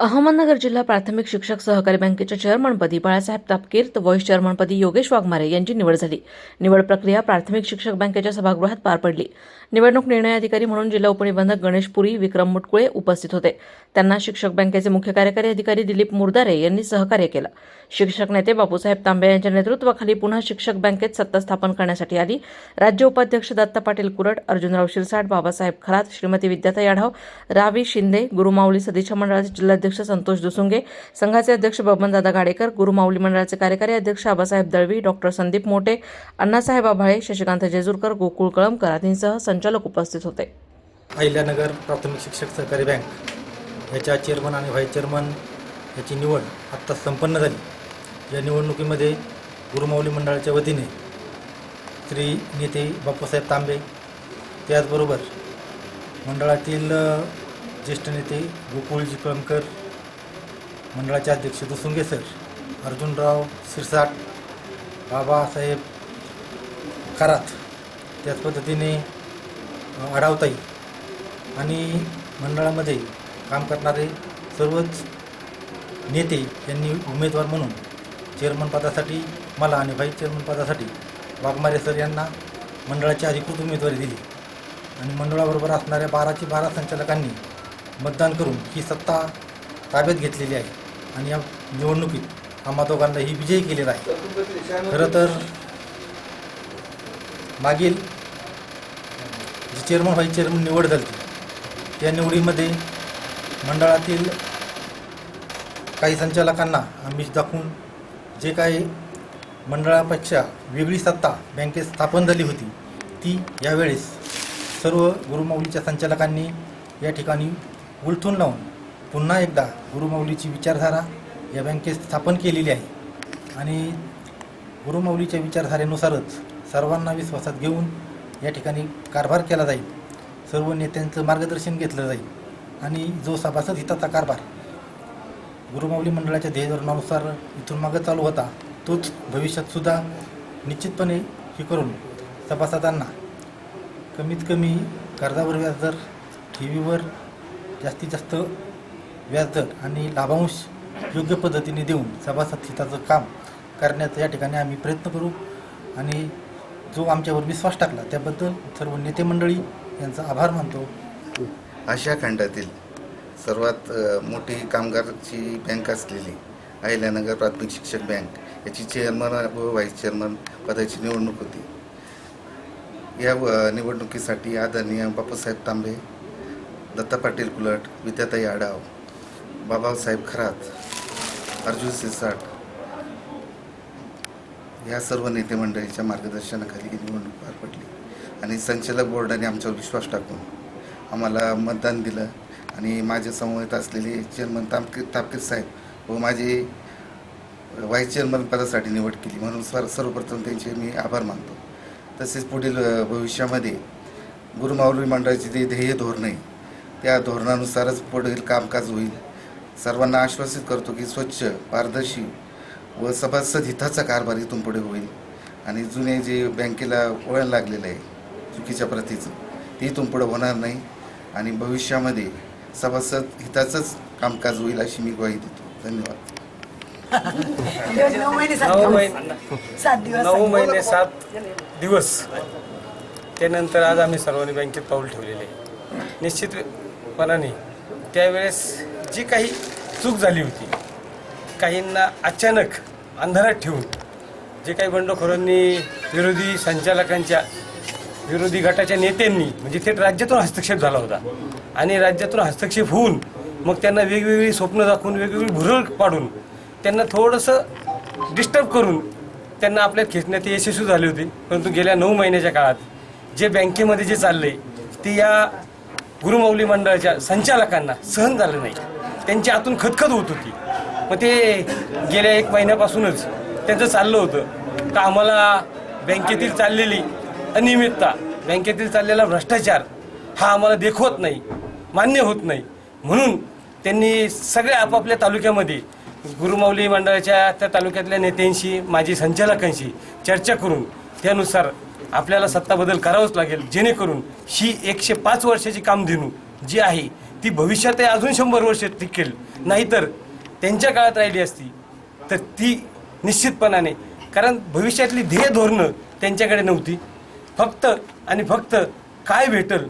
अहमदनगर जिल्हा प्राथमिक शिक्षक सहकारी बँकेच्या चेअरमनपदी बाळासाहेब तापकीर तर व्हाईस चेअरमनपदी योगेश वाघमारे यांची निवड झाली. निवड प्रक्रिया प्राथमिक शिक्षक बँकेच्या सभागृहात पार पडली. निवडणूक निर्णय अधिकारी म्हणून जिल्हा उपनिबंधक गणेश पुरी विक्रम मुटकुळे उपस्थित होते. त्यांना शिक्षक बँकेचे मुख्य कार्यकारी अधिकारी दिलीप मुरदारे यांनी सहकार्य केलं. शिक्षक नेते बापूसाहेब तांबे यांच्या नेतृत्वाखाली पुन्हा शिक्षक बँकेत सत्ता स्थापन करण्यासाठी आली. राज्य उपाध्यक्ष दत्ता पाटील कुरट अर्जुनराव शिरसाट बाबासाहेब खरात श्रीमती विद्याता आढाव रावी शिंदे गुरुमाऊली सदिच्छा मंडळाचे अध्यक्ष संतोष दुसुंगे संघाचे अध्यक्ष बबनदादा गाडेकर गुरुमाऊली मंडळाचे कार्यकारी अध्यक्ष आबासाहेब दळवी डॉक्टर संदीप मोटे अण्णासाहेब आभाळे शशिकांत जेजूरकर गोकुळ कळमकर आदींसह संचालक उपस्थित होते. अहिल्यानगर प्राथमिक शिक्षक सहकारी बँक. याच्या चेअरमन आणि व्हाईस चेअरमन याची निवड आत्ताच संपन्न झाली. या निवडणुकीमध्ये गुरुमाऊली मंडळाच्या वतीने श्री नेते बापूसाहेब तांबे त्याचबरोबर मंडळातील ज्येष्ठ नेते गोकुळजी कळमकर मंडळाचे अध्यक्ष दुसुंगे सर अर्जुनराव सिरसाट बाबासाहेब करात त्याच पद्धतीने आढावताई आणि मंडळामध्ये काम करणारे सर्वच नेते यांनी उमेदवार म्हणून चेअरमन पदासाठी मला आणि व्हाईस चेअरमन पदासाठी वाघमारे सर यांना मंडळाची अधिकृत उमेदवारी दिली. आणि मंडळाबरोबर असणाऱ्या बाराचे बारा संचालकांनी मतदान करून ही सत्ता ताब्यात घेतलेली आहे. आणि या निवडणुकीत आम्हा दोघांनाही विजयी केलेला आहे खरं तर मागील जी चेअरमन व्हाईस चेअरमन निवड झाली. त्या निवडीमध्ये मंडळातील काही संचालकांना आम्ही दाखवून जे काही मंडळापेक्षा वेगळी सत्ता बँकेत स्थापन झाली होती ती यावेळेस सर्व गुरुमाऊलीच्या संचालकांनी या ठिकाणी उलथून लावून पुन्हा एकदा गुरुमाऊलीची विचारधारा या बँकेत स्थापन केलेली आहे. आणि गुरुमाऊलीच्या विचारधारेनुसारच सर्वांना विश्वासात घेऊन या ठिकाणी कारभार केला जाईल. सर्व नेत्यांचं मार्गदर्शन घेतलं जाईल. आणि जो सभासद हिताचा कारभार गुरुमाऊली मंडळाच्या ध्येयधोरणानुसार इथून मागं चालू होता तोच भविष्यातसुद्धा निश्चितपणे हे करून सभासदांना कमीत कमी कर्जावर व्याजदर ठेवीवर जास्तीत जास्त व्याजदर आणि लाभांश योग्य पद्धतीने देऊन सभासद हिताचं काम करण्याचा या ठिकाणी आम्ही प्रयत्न करू. आणि जो आमच्यावर विश्वास टाकला त्याबद्दल सर्व नेते मंडळी यांचा आभार मानतो. आशिया खंडातील सर्वात मोठी कामगारची बँक असलेली अहिल्यानगर प्राथमिक शिक्षक बँक याची चेअरमन व व्हाईस चेअरमन पदाची निवडणूक होती. या निवडणुकीसाठी आदरणीय बापूसाहेब तांबे दत्ता पाटील कुलट विद्याताई आढाव बाबासाहेब खरात अर्जुन सिरसाट या सर्व नेते मंडळीच्या मार्गदर्शनाखाली ही निवडणूक पार पडली. आणि संचालक बोर्डाने आमच्यावर विश्वास टाकून आम्हाला मतदान दिलं. आणि माझ्या समवेत असलेले चेअरमन तापकीर तापकीर साहेब व माझे व्हाईस चेअरमन पदासाठी निवड केली. म्हणून सर सर्वप्रथम त्यांचे मी आभार मानतो. तसेच पुढील भविष्यामध्ये गुरुमाऊली मंडळाची जे ध्येय धोरण आहे त्या धोरणानुसारच पुढील कामकाज होईल. सर्वांना आश्वासित करतो की स्वच्छ पारदर्शी व सभासद हिताचा कारभार इथून पुढे होईल. आणि जुने जे बँकेला वळण लागलेलं आहे चुकीच्या प्रतीचं ते इथून पुढे होणार नाही. आणि भविष्यामध्ये सभासद हिताचंच कामकाज होईल अशी मी ग्वाही देतो. धन्यवाद. नऊ महिने सात नऊ दिवस. महिने. सात दिवस नऊ महिने सात दिवस. त्यानंतर आज आम्ही सर्वांनी बँकेत पाऊल ठेवलेले आहे. निश्चितपणाने त्यावेळेस जी काही चूक झाली होती काहींना अचानक अंधारात ठेवून जे काही बंडखोरांनी विरोधी संचालकांच्या विरोधी गटाच्या नेत्यांनी म्हणजे थेट राज्यातून हस्तक्षेप झाला होता. आणि राज्यातून हस्तक्षेप होऊन मग त्यांना वेगवेगळी स्वप्न दाखवून वेगवेगळी भुरळ पाडून त्यांना थोडंसं डिस्टर्ब करून त्यांना आपल्या खेचण्यात यशस्वी झाले होते. परंतु गेल्या नऊ महिन्याच्या काळात जे बँकेमध्ये जे चाललंय ते या गुरुमौली मंडळाच्या संचालकांना सहन झालं नाही. त्यांची आतून खतखत होत होती. मग ते गेल्या एक महिन्यापासूनच त्यांचं चाललं होतं. तर आम्हाला बँकेतील चाललेली अनियमितता बँकेतील चाललेला भ्रष्टाचार हा आम्हाला देखवत नाही मान्य होत नाही. म्हणून त्यांनी सगळ्या आपापल्या तालुक्यामध्ये गुरुमाऊली मंडळाच्या त्या तालुक्यातल्या नेत्यांशी माजी संचालकांशी चर्चा करून त्यानुसार आपल्याला सत्ता बदल करावाच लागेल. जेणेकरून ही एकशे पाच वर्षाची कामधेनू जी आहे ती भविष्यात अजून शंभर वर्ष टिकेल. नाहीतर त्यांच्या काळात राहिली असती तर ती निश्चितपणाने कारण भविष्यातली ध्येय धोरणं त्यांच्याकडे नव्हती. फक्त आणि फक्त काय भेटल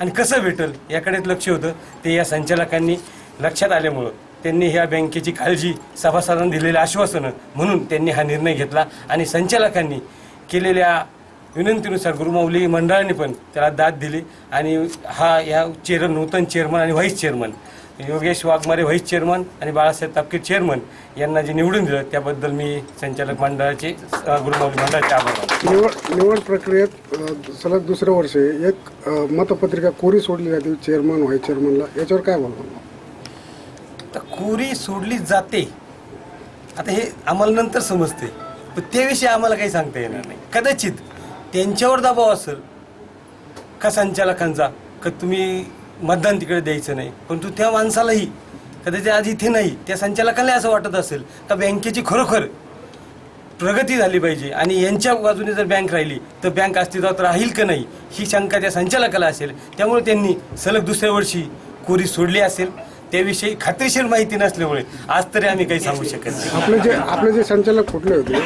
आणि कसं भेटल याकडेच लक्ष होतं. ते या संचालकांनी लक्षात आल्यामुळं त्यांनी ह्या बँकेची काळजी सभासदांना दिलेलं आश्वासनं म्हणून त्यांनी हा निर्णय घेतला आणि संचालकांनी केलेल्या विनंतीनुसार गुरुमाऊली मंडळाने पण त्याला दाद दिली. आणि हा या चेअर नूतन चेअरमन आणि vice chairman Yogesh Waghmare vice chairman आणि बाळासाहेब तापके चेअरमन यांना जे निवडून दिलं त्याबद्दल मी संचालक मंडळाचे गुरुमाऊली मंडळाचे आभार निवड निवड प्रक्रियेत सलग दुसऱ्या वर्षी एक मतपत्रिका कोरी सोडली जाते चेअरमन व्हाईस चेअरमनला याच्यावर काय बोलतो तर कोरी सोडली जाते. आता हे आम्हाला नंतर समजते पण त्याविषयी आम्हाला काही सांगता येणार नाही. कदाचित त्यांच्यावर दबाव असेल. का संचालकांचा का तुम्ही मतदान तिकडे द्यायचं नाही? परंतु त्या माणसालाही कदाचित आज इथे नाही त्या संचालकाला असं वाटत असेल का बँकेची खरोखर प्रगती झाली पाहिजे? आणि यांच्या बाजूने जर बँक राहिली तर बँक अस्तित्वात राहील का नाही? ही शंका त्या संचालकाला असेल. त्यामुळे त्यांनी सलग दुसऱ्या वर्षी कोरी सोडली असेल. त्याविषयी खात्रीशीर माहिती नसल्यामुळे आज तरी आम्ही काही सांगू शकत नाही. आपले जे आपले जे संचालक फुटले होते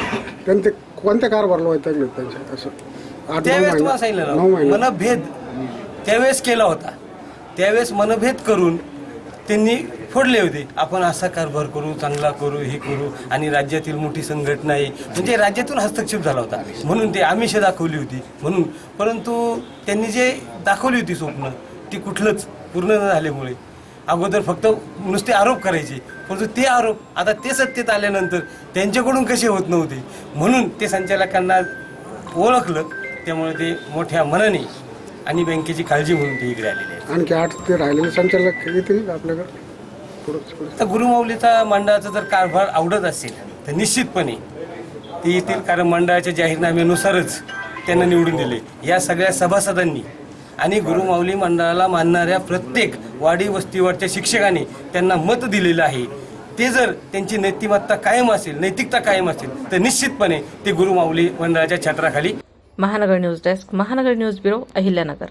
त्यांनी ते कोणत्या कारभारला वैतागले होते असं. आठ त्यावेळेस तुम्हाला सांगितलं नऊ ना महिने. मनभेद. त्यावेळेस केला होता. त्यावेळेस मनभेद करून त्यांनी फोडले होते. आपण असा कारभार करू चांगला करू हे करू आणि राज्यातील मोठी संघटना आहे. म्हणजे राज्यातून हस्तक्षेप झाला होता. म्हणून ते आमिष दाखवली होती. म्हणून. परंतु त्यांनी जे दाखवली होती स्वप्न ती कुठलंच पूर्ण न झाल्यामुळे. अगोदर फक्त नुसते आरोप करायचे. परंतु ते आरोप आता ते सत्तेत आल्यानंतर त्यांच्याकडून कसे होत नव्हते. म्हणून ते संचालकांना ओळखलं. त्यामुळे ते मोठ्या मनाने आणि बँकेची काळजी म्हणून ते इकडे आलेले आहेत आणखी आठ ते राहिलेले संचालक येतील का आपल्याकडे? पुढं पुढं. तर गुरुमाऊलीचा मंडळाचा जर कारभार आवडत असेल तर निश्चितपणे ते येतील. कारण मंडळाच्या जाहीरनाम्यानुसारच त्यांना निवडून दिले. या सगळ्या सभासदांनी आणि गुरुमाऊली मंडळाला मानणाऱ्या प्रत्येक वाडी वस्तीवरच्या शिक्षकांनी त्यांना मत दिलेलं आहे. ते जर त्यांची नैतिमत्ता कायम असेल नैतिकता कायम असेल तर निश्चितपणे ते गुरुमाऊली मंडळाच्या छत्राखाली Mahanagar news desk Mahanagar news bureau Ahilyanagar